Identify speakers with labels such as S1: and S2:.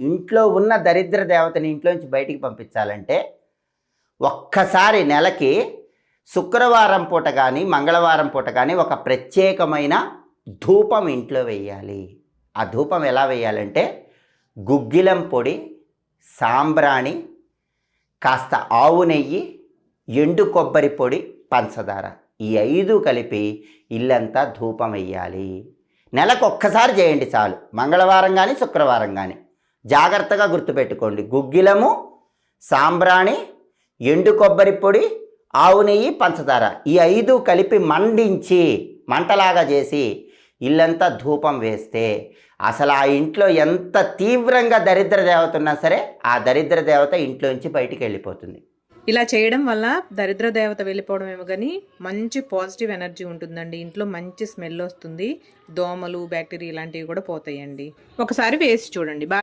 S1: ఇంట్లో ఉన్న దరిద్ర దేవతని ఇంట్లోంచి బయటికి పంపించాలంటే ఒక్కసారి నెలకి శుక్రవారం పూట కానీ మంగళవారం పూట కానీ ఒక ప్రత్యేకమైన ధూపం ఇంట్లో వేయాలి. ఆ ధూపం ఎలా వేయాలంటే గుగ్గిలం పొడి సాంబ్రాణి కాస్త ఆవు నెయ్యి ఎండు కొబ్బరి పొడి పంచదార. ఈ ఐదు కలిపి ఇల్లంతా ధూపం వేయాలి. నెలకు ఒక్కసారి చేయండి చాలు. మంగళవారం కానీ శుక్రవారం కానీ జాగ్రత్తగా గుర్తుపెట్టుకోండి. గుగ్గిలము సాంబ్రాణి ఎండు కొబ్బరి పొడి ఆవు నెయ్యి పంచదార ఈ ఐదు కలిపి మండించి మంటలాగా చేసి ఇల్లంతా ధూపం వేస్తే అసలు ఆ ఇంట్లో ఎంత తీవ్రంగా దరిద్ర దేవత ఉన్నా సరే ఆ దరిద్ర దేవత ఇంట్లోంచి బయటికి వెళ్ళిపోతుంది.
S2: ఇలా చేయడం వల్ల దరిద్ర దేవత వెళ్ళిపోవడం ఏమో కానీ మంచి పాజిటివ్ ఎనర్జీ ఉంటుందండి. ఇంట్లో మంచి స్మెల్ వస్తుంది. దోమలు బ్యాక్టీరియా ఇలాంటివి కూడా పోతాయండి. ఒకసారి వేసి చూడండి. బా